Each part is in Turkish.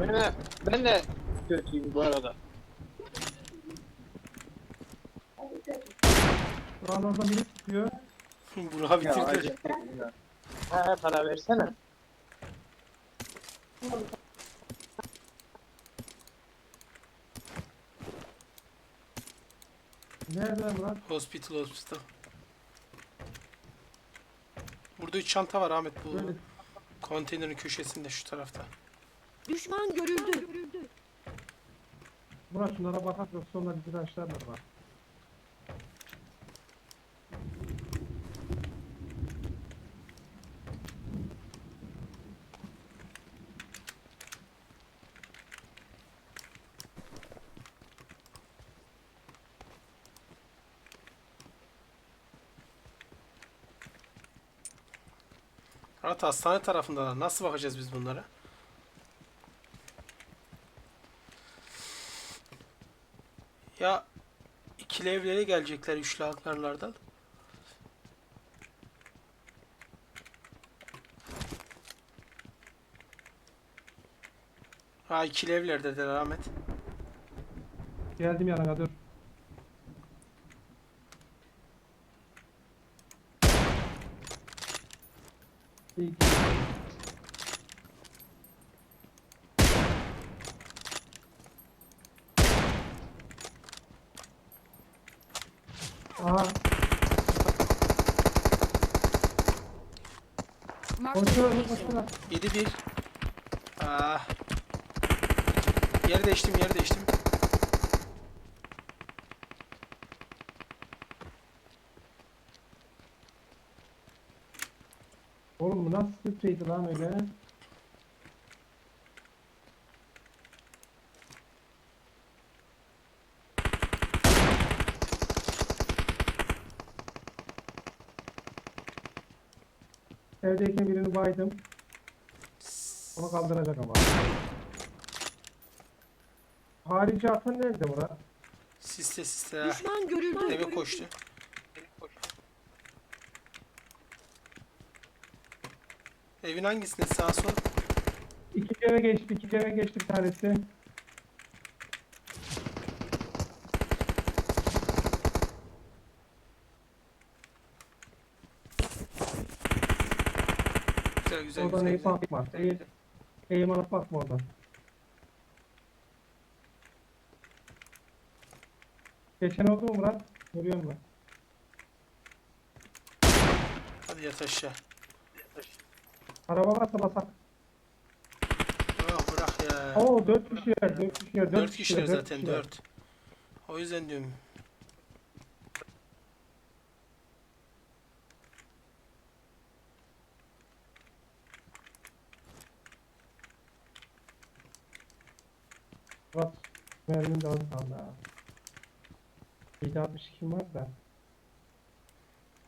Ben de, ben de kötüyüm bu arada. Buranın oradan biri tutuyor. Burak'ı Ya bitirdi. acayip ya. Ha para versene. Nerede Murat? Hospital hospital. Burada üç çanta var Ahmet bu Böyle. konteynerin köşesinde şu tarafta. Düşman görüldü. Murat şunlara bakar yoksa sonra bizi açlarlar bak. Murat hastane tarafındalar. Nasıl bakacağız biz bunlara? Ya ikili gelecekler üçlü hangarlardan. Ha ikili evlerdedir Ahmet. Geldim yanına dur. İyi ki- Aha, Marked a koşuyor, location. koşuyor. 7-1. Ah. Yer değiştim, yer değiştim. Oğlum bu nasıl spreydi lan öyle? Evdeyken birini baydım. Onu kaldıracak ama. Harici atan nerede Murat? Siste siste. ha. Düşman görüldü. Eve koştu. Evin hangisinde sağ sol? İkinci eve geçti, ikinci eve geçti bir tanesi. Güzel güzel Oradan güzel. bakma. Eğip, eğim alıp bakma oradan. Geçen oldu mu Murat? Görüyor musun? Hadi yat aşağı. Araba varsa basak. Ah bırak ya. Oo 4 kişiler, 4 kişiler, 4 4 kişiler zaten 4. O yüzden diyorum. Murat, mermin de az kaldı ha. 762 var da.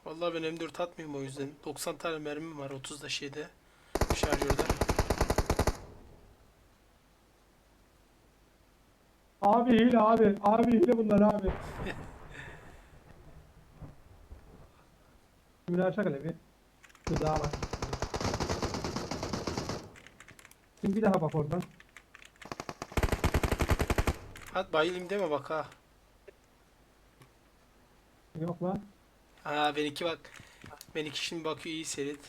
Vallahi ben M4 atmıyorum o yüzden. 90 tane mermim var 30 da şeyde. Şarjörde. Abi hile abi, abi hile bunlar abi. Hele bir. Gıda bak. Şimdi bir daha bak oradan. Hadi bayılayım deme bak ha. Yok lan. Ha benimki bak. Benimki şimdi bakıyor iyi seyret.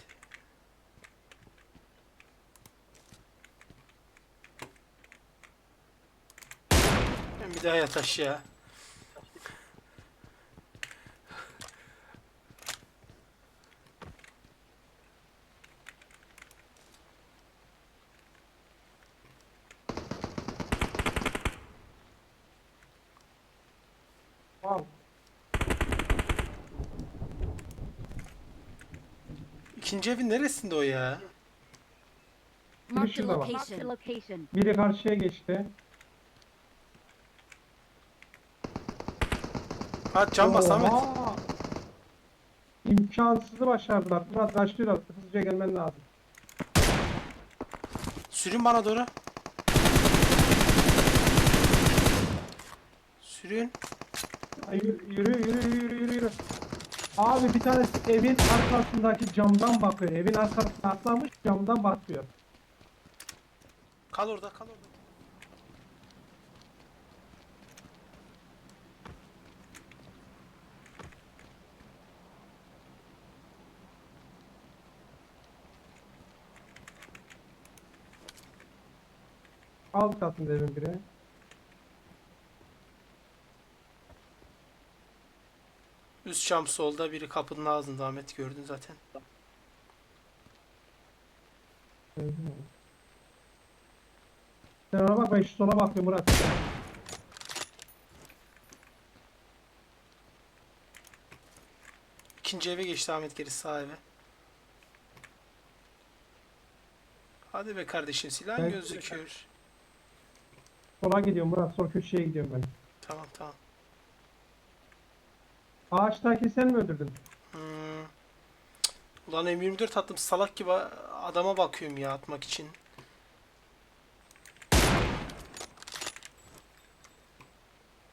Ben bir daha yat aşağı. Al. İkinci evin neresinde o ya? Marked a şurada bak. location. location. Biri karşıya geçti. Ha can bas Ahmet. Oha! İmkansızı başardılar. Murat kaçtılar. Hızlıca gelmen lazım. Sürün bana doğru. Sürün. Ay, Yürü yürü yürü yürü yürü yürü. Abi bir tanesi evin arkasındaki camdan bakıyor. Evin arkasına atlamış camdan bakıyor. Kal orada kal orada. Alt katında evin biri. Üst cam solda biri kapının ağzında Ahmet gördün zaten. Sen ona bak ben şu sola bakıyorum Murat. İkinci eve geçti Ahmet geri sağ eve. Hadi be kardeşim silahın Ben- gözüküyor. Sola gidiyorum Murat. Sol köşeye gidiyorum ben. Tamam tamam. Ağaçtaki sen mi öldürdün? Hmm. Ulan M24 attım salak gibi adama bakıyorum ya atmak için.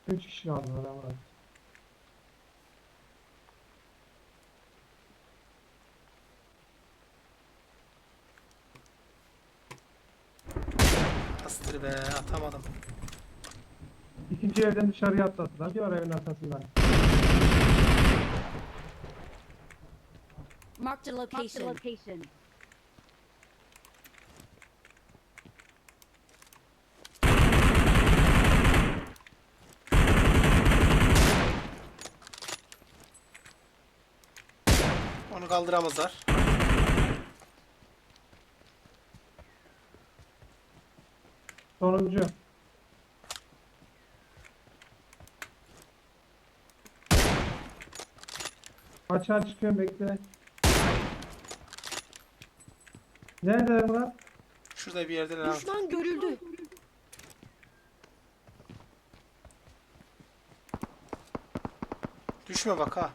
Üç kişi kaldılar ama. Astır be atamadım. İkinci evden dışarıya atladılar. Diyor evin arkasından. Marked a location. location. Onu kaldıramazlar. Sonuncu. Açığa çıkıyorum bekle. Nerede Murat? Şurada bir yerde Ahmet. Düşman görüldü. Düşme bak ha.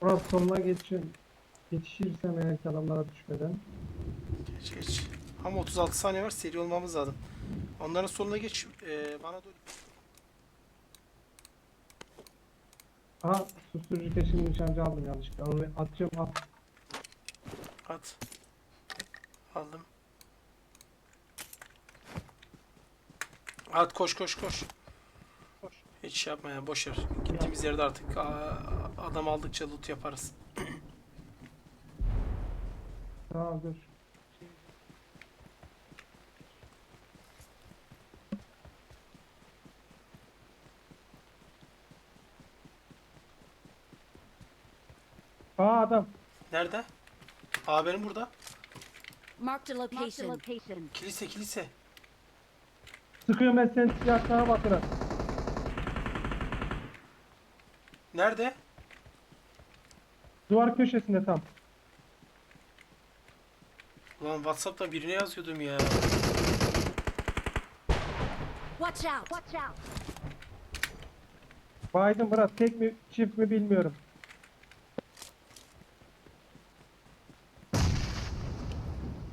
Murat sonuna geçiyorum. Yetişirsem eğer ki adamlara düşmeden. Geç geç. Ama 36 saniye var seri olmamız lazım. Onların soluna geç. Ee, bana doğru. Aha susturucu keşif nişancı aldım yanlışlıkla. Onu atacağım al. At. Aldım. At koş koş koş. Hiç şey yapma ya boş ver. Gittiğimiz yerde artık aa, adam aldıkça loot yaparız. Tamam dur. Aa adam. Nerede? Aa benim burada. Marked a location. location. Kilise kilise. Sıkıyorum ben senin silahlarına bakıra. Nerede? Duvar köşesinde tam. Ulan Whatsapp'ta birine yazıyordum ya. Watch out. Watch out. Biden Murat tek mi çift mi bilmiyorum.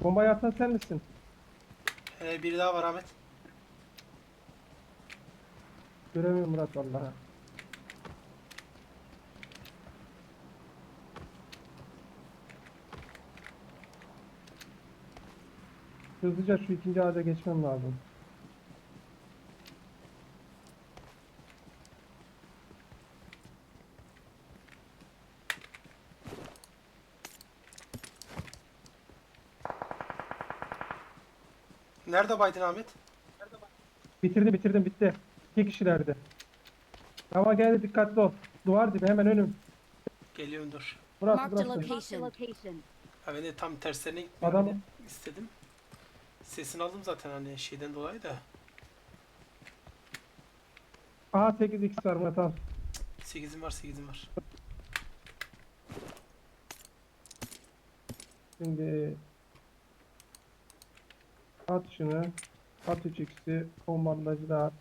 Bombayı atan sen misin? Ee, biri daha var Ahmet. Göremiyorum Murat vallahi. Hızlıca şu ikinci ağaca geçmem lazım. Nerede Biden Ahmet? Bitirdi bitirdim bitti. İki kişilerdi. Ama geldi dikkatli ol. Duvar dibi hemen önüm. Geliyorum dur. Burası Marked burası. location. Ha ben de tam terslerine Adam- istedim. Sesini aldım zaten hani şeyden dolayı da. Aha 8x var Murat al. 8'im var 8'im var. Şimdi at şunu. At 3x'i. Bombardacı da at.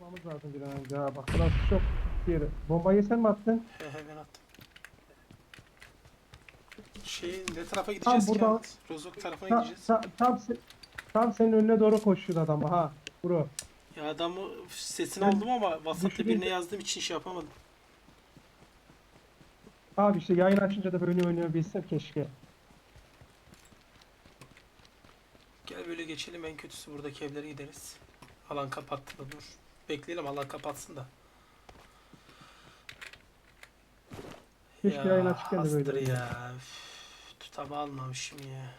Yapmamız lazım bir an önce ha. Bak burası çok Diğeri. Bombayı sen mi attın? He he ben attım. Şey ne tarafa gideceğiz ki? burada- Ahmet? Rozok tarafına Ta, gideceğiz. ta, tam, se- tam senin önüne doğru koşuyor adam ha. Bro. Ya adamı sesini Ben aldım ama WhatsApp'ta birine yazdığım için şey yapamadım. Abi işte yayın açınca da böyle oynayabilsem keşke. Gel böyle geçelim en kötüsü buradaki evlere gideriz. Alan kapattı da dur. Bekleyelim alan kapatsın da. Keşke yayın açıkken de hastır böyle. ya. Üf, tutama almamışım ya.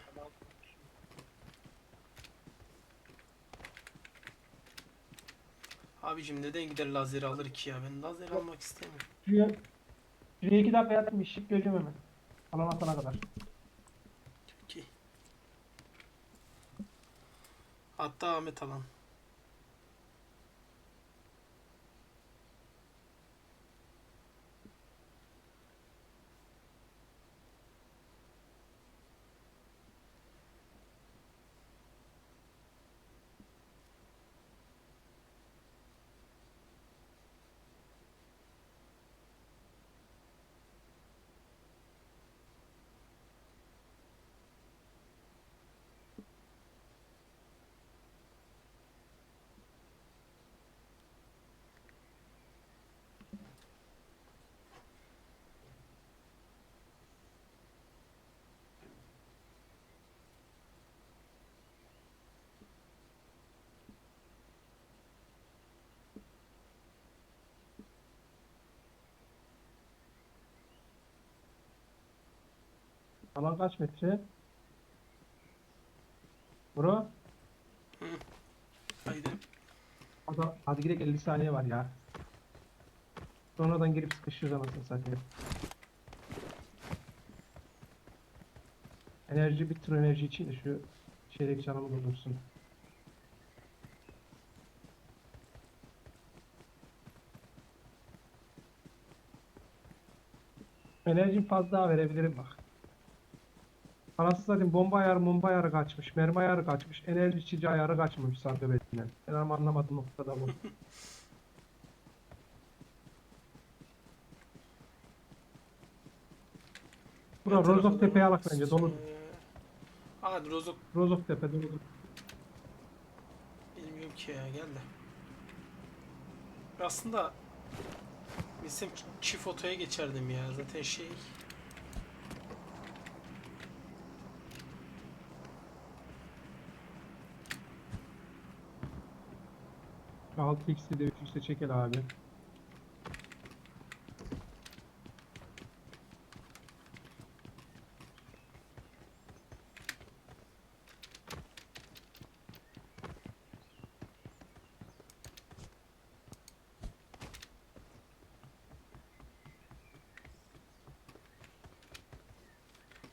Abicim neden gider lazeri alır ki ya? Ben lazer almak istemiyorum. Şuraya, şuraya iki dakika yattım işlik geleceğim hemen. Alan atana kadar. Hatta Ahmet alan. Alan kaç metre? Bro. Haydi. Hadi, hadi gidelim 50 saniye var ya. Sonradan girip sıkışırız anasını satayım. Enerji bir tür enerji için de şu şeydeki canımı doldursun. Enerji fazla verebilirim bak. Anasını satayım bomba ayarı bomba ayarı kaçmış. Mermi ayarı kaçmış. Enerji içici ayarı kaçmamış sargı betinden. Ben ama anlamadım noktada bu. Bura Rozok Tepe'ye alak bence dolu. Hadi Rozok Rozok Tepe dolu. bilmiyorum ki ya gel de. Aslında bilsem çift otoya geçerdim ya zaten şey 6x'i de üst üste çekel abi.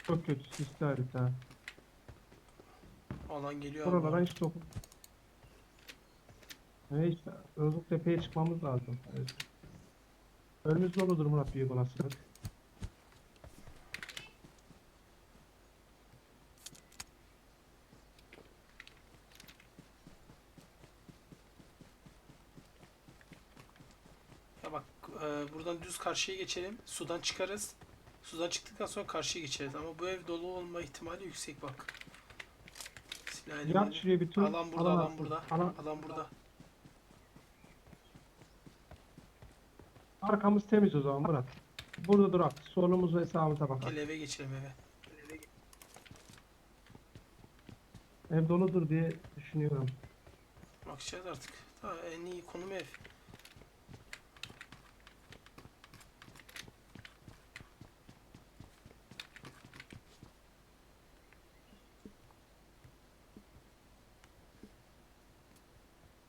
Çok kötü sisli harita. alan geliyor. Buralara hiç dokun. Evet işte Rozok Tepe'ye çıkmamız lazım. Evet. Önümüz doludur Murat büyük olasılık. Ya bak e, buradan düz karşıya geçelim. Sudan çıkarız. Sudan çıktıktan sonra karşıya geçeriz. Ama bu ev dolu olma ihtimali yüksek bak. Silah Yap şuraya bir tur. Alan burada, alan atsın. burada. Alan- Alan burada. Arkamız temiz o zaman Murat. Burada durak. Solumuz ve sağımıza bakalım. Gel eve geçelim eve. Ev doludur diye düşünüyorum. Bakacağız artık. Ha, en iyi konum ev.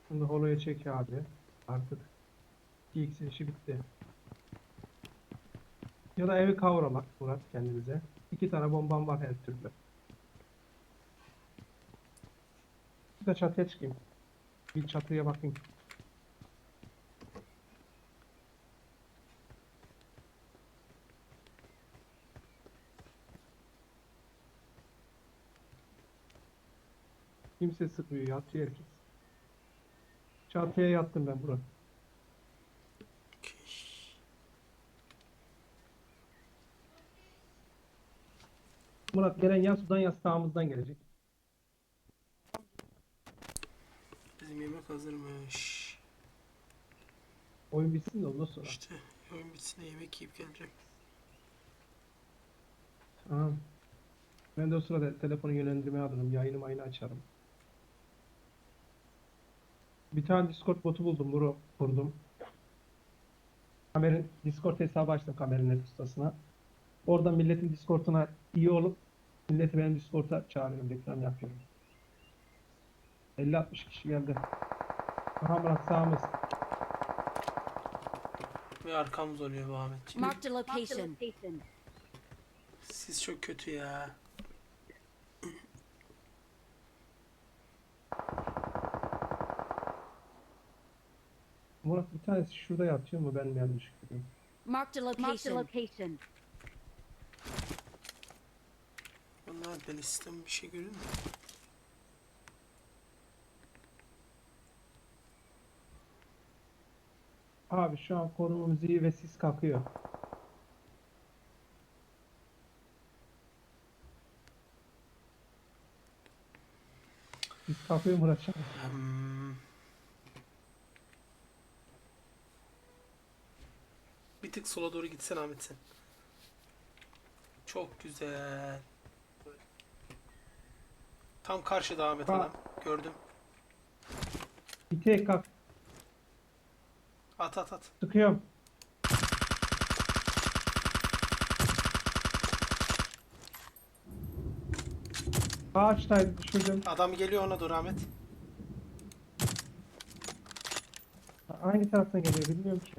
Şimdi holoya çek abi. Artık 2x'in işi bitti. Ya da evi kavramak Murat kendimize. İki tane bombam var her türlü. Bir de çatıya çıkayım. Bir çatıya bakayım. Kimse sıkmıyor yatıyor herkes. Çatıya yattım ben Murat. Murat gelen ya sudan ya sağımızdan gelecek. Bizim yemek hazırmış. Oyun bitsin de ondan sonra. İşte oyun bitsin de yemek yiyip geleceğim. Tamam. Ben de o sırada telefonu yönlendirmeye alırım. Yayını mayını açarım. Bir tane Discord botu buldum. Bunu kurdum. Kamerin Discord hesabı açtım kamerin net ustasına. Oradan milletin Discord'una iyi olup milleti benim Discord'a çağırıyorum. Reklam yapıyorum. 50-60 kişi geldi. Aha Murat sağımız. Ve arkamız oluyor bu Ahmetciğim. Marked a location. Siz çok kötü ya. Murat bir tanesi şurada yatıyor mu ben mi yanlış görüyorum? Marked a location. Vallahi ben istem bir şey görür mü? Abi şu an konumumuz iyi ve sis kalkıyor. Sis kalkıyor Murat an. Hmm. Bir tık sola doğru gitsen Ahmet sen. Çok güzel. Tam karşıda Ahmet Ha. adam. Gördüm. Bir tek. At at at. Sıkıyorum. Ağaçtaydı düşürdüm. Adam geliyor ona doğru Ahmet. Hangi taraftan geliyor bilmiyorum ki.